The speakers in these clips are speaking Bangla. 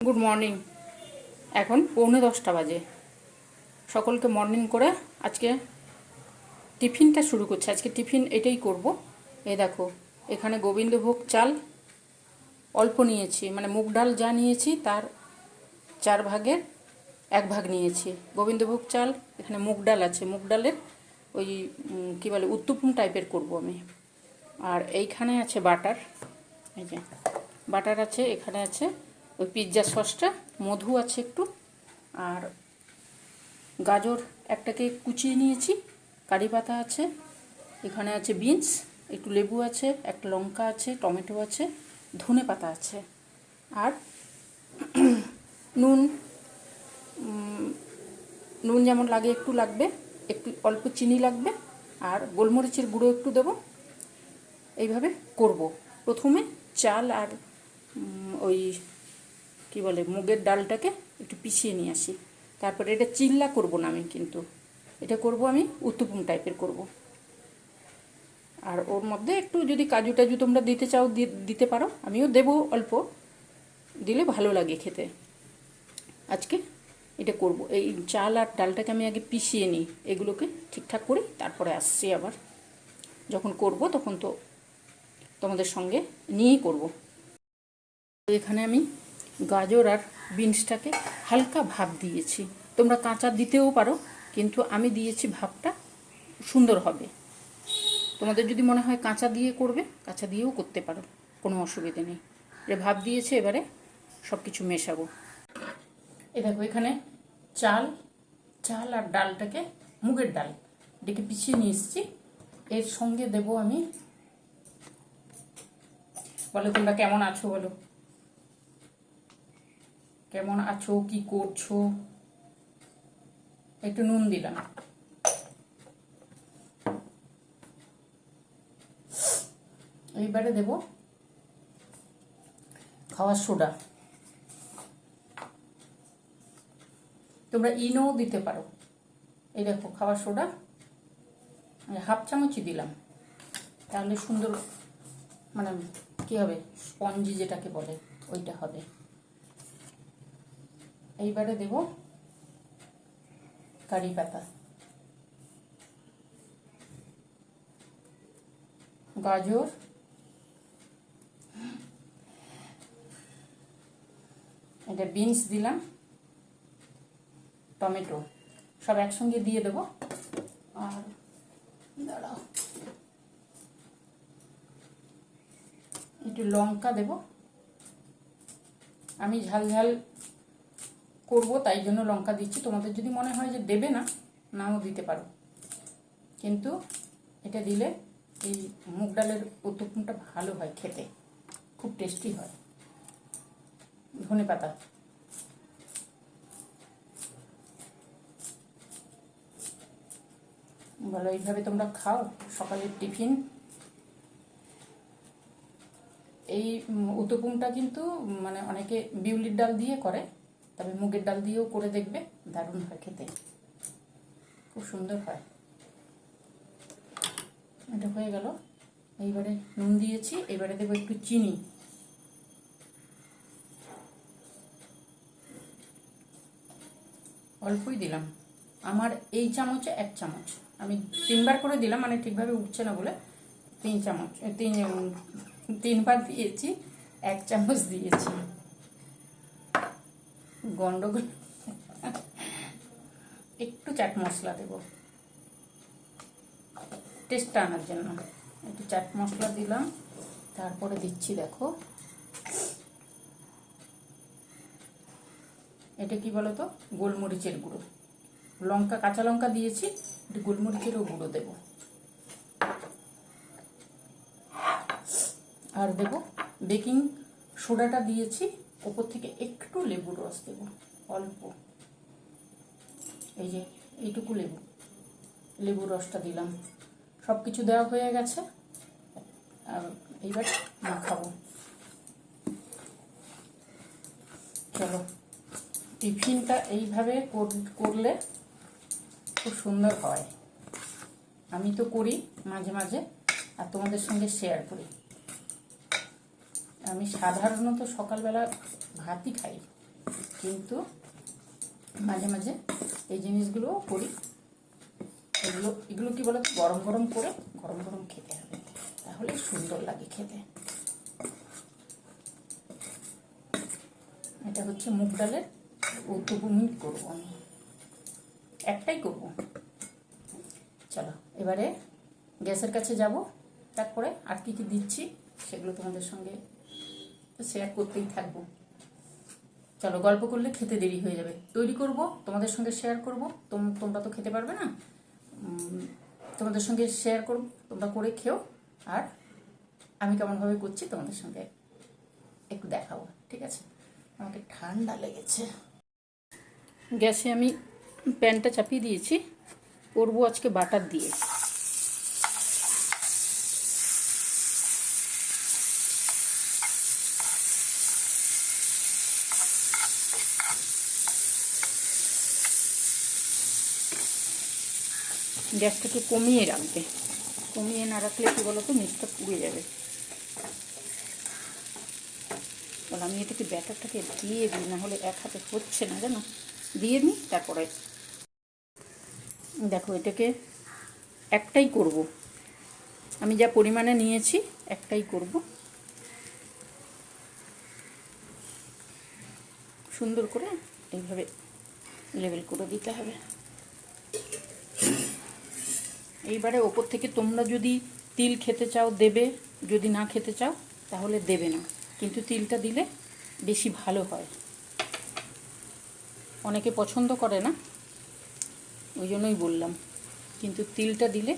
গুড মর্নিং এখন পৌনে দশটা বাজে। সকলকে মর্নিং করে আজকে টিফিনটা শুরু করছে। আজকে টিফিন এটাই করব। এ দেখো, এখানে গোবিন্দভোগ চাল অল্প নিয়েছি। মানে মুগ ডাল যা নিয়েছি, তার চার ভাগের এক ভাগ নিয়েছি। গোবিন্দভোগ চাল, এখানে মুগ ডাল আছে। মুগ ডালের ওই কী বলে, উত্তুপম টাইপের করব আমি। আর এইখানে আছে বাটার। এই যে, বাটার আছে, এখানে আছে ওই পিৎজা সসটা, মধু আছে একটু, আর গাজর একটাকে কুচিয়ে নিয়েছি, কারি পাতা আছে, এখানে আছে বিনস, একটু লেবু আছে, একটা লঙ্কা আছে, টমেটো আছে, ধনে পাতা আছে, আর নুন নুন যেমন লাগে একটু লাগবে, একটু অল্প চিনি লাগবে, আর গোলমরিচের গুঁড়ো একটু দেবো, এইভাবে করব। প্রথমে চাল আর ওই কি বলে, মুগের ডালটাকে একটু পিষিয়ে নিয়ে আসি। তারপরে এটা চিল্লা করব না আমি কিন্তু। এটা করব আমি উত্তপম টাইপের করব। আর ওর মধ্যে একটু যদি কাজু টাজু তোমরা দিতে চাও দিতে পারো। আমিও দেবো অল্প। দিলে ভালো লাগে খেতে। আজকে এটা করব। এই চাল আর ডালটাকে আমি আগে পিষিয়ে নিই। এগুলোকে ঠিকঠাক করি তারপরে আসছি আবার। যখন করব তখন তো তোমাদের সঙ্গে নিয়েই করব। এখানে আমি গাজর আর বিনসটাকে হালকা ভাপ দিয়েছি। তোমরা কাঁচা দিতেও পারো, কিন্তু আমি দিয়েছি ভাপটা সুন্দর হবে। তোমাদের যদি মনে হয় কাঁচা দিয়ে করবে, কাঁচা দিয়েও করতে পারো, কোনো অসুবিধে নেই। এটা ভাপ দিয়েছে, এবারে সব কিছু মেশাবো। এ দেখো, এখানে চাল চাল আর ডালটাকে, মুগের ডাল এটাকে পিছিয়ে নিয়ে এসেছি। এর সঙ্গে দেব আমি, বলো তোমরা কেমন আছো বলো। কেমন আছো, কি করছ? একটু নুন দিলাম। এইবারে দেব খাওয়ার সোডা। তোমরা ইনোও দিতে পারো। এই দেখো খাওয়ার সোডা। হাফ চামচই দিলাম। তাহলে সুন্দর মানে কি হবে? স্পঞ্জি যেটাকে বলে, ওইটা হবে। এইবারে দেব কারি পাতা। গাজর। এটা বিনস দিলাম। টমেটো। সব একসঙ্গে দিয়ে দেবো। আর দাঁড়াও। একটু লঙ্কা দেব। আমি ঝাল ঝাল করব, তাই জন্য লঙ্কা দিচ্ছি। তোমাদের যদি মনে হয় যে দেবে না, নাও দিতে পারো। কিন্তু এটা দিলে এই মুগ ডালের উত্তপমটা ভালো হয় খেতে। খুব টেস্টি হয়। ধনে পাতা। বলো এইভাবে তোমরা খাও। সকালের টিফিন। এই উত্তপমটা কিন্তু মানে অনেকে বিউলির ডাল দিয়ে করে। তবে মুগের ডাল দিয়েও করে দেখবে, দারুণ হয় খেতে। খুব সুন্দর হয়। এটা হয়ে গেল। এইবারে নুন দিয়েছি, এবারে দেবো একটু চিনি। অল্পই দিলাম। আমার এই চামচে এক চামচ। আমি তিনবার করে দিলাম মানে ঠিকভাবে উঠছে না বলে তিন চামচ, তিন, তিনবার দিয়েছি, এক চামচ দিয়েছি। গন্ডগোল। একটু চাট মশলা দেব। টেস্টটা আনার জন্য। একটু চাট মশলা দিলাম। তারপরে দিচ্ছি, দেখো। এটা কি বলতো? গোলমরিচের গুঁড়ো। লঙ্কা, কাঁচা লঙ্কা দিয়েছি, একটু গোলমরিচেরও গুঁড়ো দেব। আর দেব বেকিং সোডাটা দিয়েছি। ওপর থেকে একটু লেবুর রস দেব, অল্প। এই যে এইটুকু লেবু, লেবুর রসটা দিলাম। সব কিছু দেওয়া হয়ে গেছে। আর এইবার মাখাবো। চলো, টিফিনটা এইভাবে কর- করলে খুব সুন্দর হয়। আমি তো করি মাঝে মাঝে, আর তোমাদের সঙ্গে শেয়ার করি। আমি সাধারণত সকালবেলা ভাতই খাই, কিন্তু মাঝে মাঝে এই জিনিসগুলোও করি। এগুলো এগুলো কি বলো তো? গরম গরম করে গরম গরম খেতে হবে, তাহলে সুন্দর লাগে খেতে। এটা হচ্ছে মুগ ডালের উদ্যোগমিট করব আমি। একটাই করব। চলো, এবারে গ্যাসের কাছে যাব, তারপরে আর কি কি দিচ্ছি সেগুলো তোমাদের সঙ্গে শেয়ার করতেই থাকব। চলো গল্প করলে খেতে দেরি হয়ে যাবে। তৈরি করব, তোমাদের সঙ্গে শেয়ার করব। তোম- তোমরা তো খেতে পারবে না। তোমাদের সঙ্গে শেয়ার করব, তোমরা করে খেও। আর আমি কেমনভাবে করছি তোমাদের সঙ্গে একটু দেখাবো, ঠিক আছে? আমাকে ঠান্ডা লেগেছে। গ্যাসে আমি প্যানটা চাপিয়ে দিয়েছি। করব আজকে বাটার দিয়ে। গ্যাসটাকে কমিয়ে রাখবে। কমিয়ে না রাখলে কি বলো তো নিচটা পুড়ে যাবে। তাহলে আমি এটাকে ব্যাটারটাকে দিয়ে দিই না হলে এক হাতে হচ্ছে না, জানো? দিয়ে নিই, তারপরে দেখো এটাকে একটাই করব। আমি যা পরিমাণে নিয়েছি, একটাই করব। সুন্দর করে এইভাবে লেবেল করে দিতে হবে। এইবারে ওপর থেকে তোমরা যদি তিল খেতে চাও, দেবে। যদি না খেতে চাও, তাহলে দেবে না। কিন্তু তিলটা দিলে বেশি ভালো হয়। অনেকে পছন্দ করে না, ওই জন্যই বললাম। কিন্তু তিলটা দিলে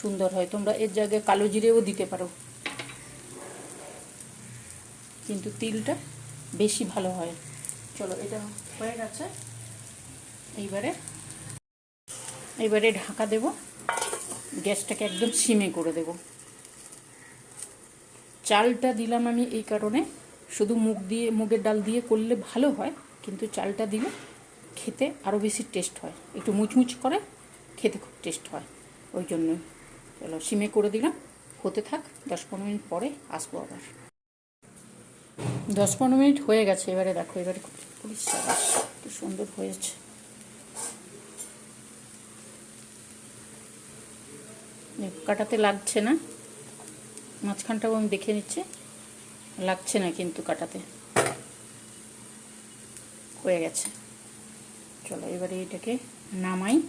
সুন্দর হয়। তোমরা এর জায়গায় কালো জিরেও দিতে পারো। কিন্তু তিলটা বেশি ভালো হয়। চলো, এটা হয়ে গেছে। এইবারে এইবারে ঢাকা দেব। গ্যাসটাকে একদম সিমে করে দেব। চালটা দিলাম আমি এই কারণে। শুধু মুগ দিয়ে, মুগের ডাল দিয়ে করলে ভালো হয়, কিন্তু চালটা দিলে খেতে আরও বেশি টেস্ট হয়। একটু মুচমুচ করে খেতে খুব টেস্ট হয়। ওই জন্যই। চলো, সিমে করে দিলাম। হতে থাক, দশ পনেরো মিনিট পরে আসব আবার। দশ পনেরো মিনিট হয়ে গেছে, এবারে দেখো, এবারে খুব পরিষ্কার সুন্দর হয়েছে। কাটাতে লাগছে না। মাঝখানটাও আমি দেখে নিচ্ছি। লাগছে না কিন্তু কাটাতে। হয়ে গেছে। চলো এবারে এটাকে নামাই।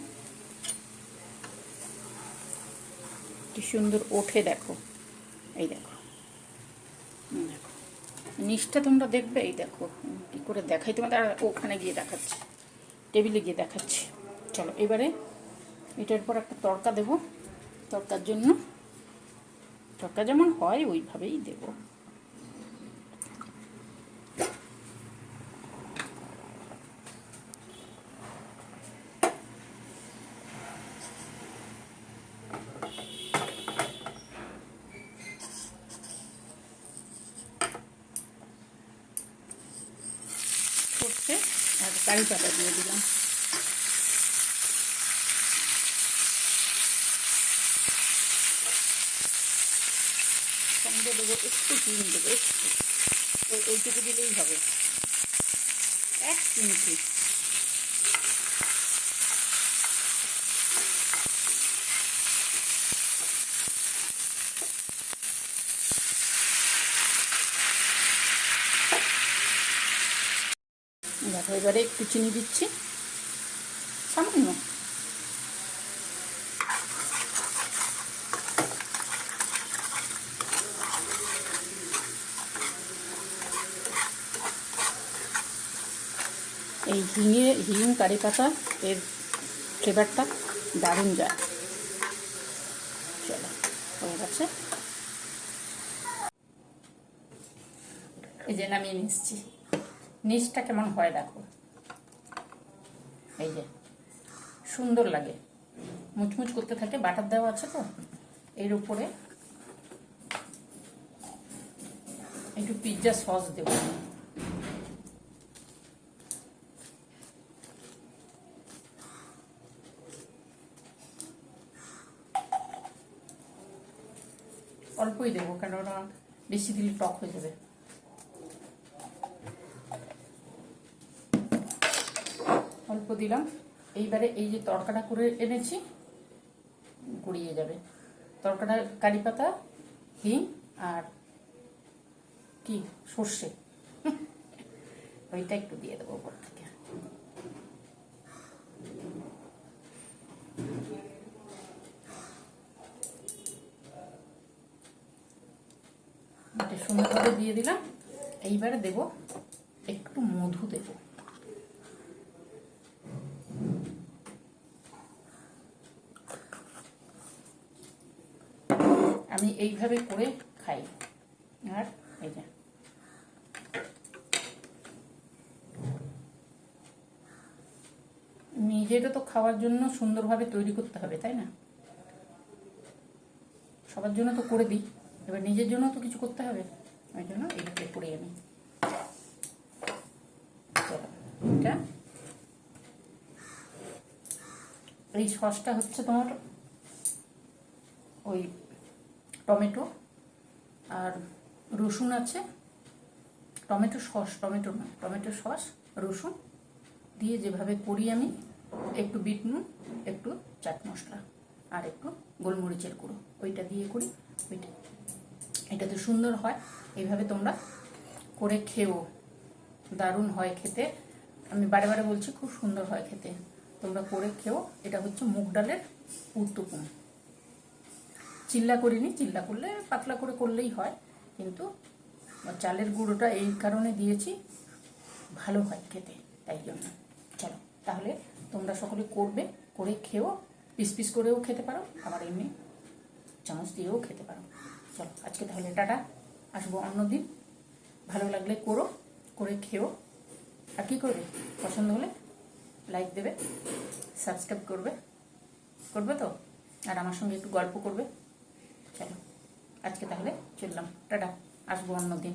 কি সুন্দর ওঠে দেখো। এই দেখো। দেখো। নিচটা তোমরা দেখবে, এই দেখো। কী করে দেখাই তোমাদের? ওখানে গিয়ে দেখাচ্ছি। টেবিলে গিয়ে দেখাচ্ছি। চলো এবারে এটার পর একটা তড়কা দেব। তড়কার জন্য। তড়কা যেমন হয় ওইভাবেই দেবো। সর্ষে আর কারি পাতা দিয়ে দিলাম সঙ্গে দেবো একটু দেবো একটু ওই ওইটুকু দিলেই হবে। এক চিমটি। দেখো এবারে একটু চিনি দিচ্ছি। এই হিঙে, হিং কারি পাতা, এর ফ্লেভারটা দারুণ যায়। চলো হয়ে গেছে এই যে নামিয়ে নিচ্ছি। নিচটা কেমন হয় দেখো। এই যে, সুন্দর লাগে। মুচমুচ করতে থাকে, বাটার দেওয়া আছে তো? এর উপরে একটু পিৎজা সস দেবো। অল্পই দেবো, কেননা বেশি দিলে টক হয়ে যাবে। অল্প দিলাম। এইবারে এই যে তরকাটা করে এনেছি, গড়িয়ে যাবে। তরকাটা কারি পাতা, হিং আর কি, সর্ষে। ওইটা একটু দিয়ে দেবো উপর থেকে। এটা সুন্দরভাবে দিয়ে দিলাম। এইবারে দেব একটু মধু দেব। আমি এইভাবে করে খাই। আর এই যে। নিজেরও তো খাওয়ার জন্য সুন্দরভাবে তৈরি করতে হবে, তাই না? সবার জন্য তো করে দিই। এবার নিজের জন্য তো কিছু করতে হবে। ওই জন্য এইভাবে করে আমি এই সসটা হচ্ছে তোমার ওই টমেটো। আর রসুন আছে। টমেটো সস, টমেটো না, টমেটো সস, রসুন দিয়ে যেভাবে করি আমি, একটু বিট নুন, একটু চাট মশলা, আর একটু গোলমরিচের গুঁড়ো। ওইটা দিয়ে করি, ওইটা। এটা তো সুন্দর হয়। এইভাবে তোমরা করে খেও। দারুণ হয় খেতে। আমি বারে বারে বলছি, খুব সুন্দর হয় খেতে। তোমরা করে খেও। এটা হচ্ছে মুগ ডালের উত্তপম চিল্লা করিনি, চিল্লা করলে পাতলা করে করলেই হয়। কিন্তু চালের গুঁড়োটা এই কারণে দিয়েছি, ভালো হয় খেতে, তাই জন্য। চলো, তাহলে তোমরা সকলে করবে, করে খেও। পিস পিস করেও খেতে পারো। আবার এমনি চামচ দিয়েও খেতে পারো। চলো, আজকে তাহলে টাটা। আসব অন্যদিন ভালো লাগলে করো, করে খেও। আর কী করবে? পছন্দ হলে লাইক দেবে সাবস্ক্রাইব করবে। করবে তো? আর আমার সঙ্গে একটু গল্প করবে। চলো, আজকে তাহলে চললাম। টাটা, আসব অন্যদিন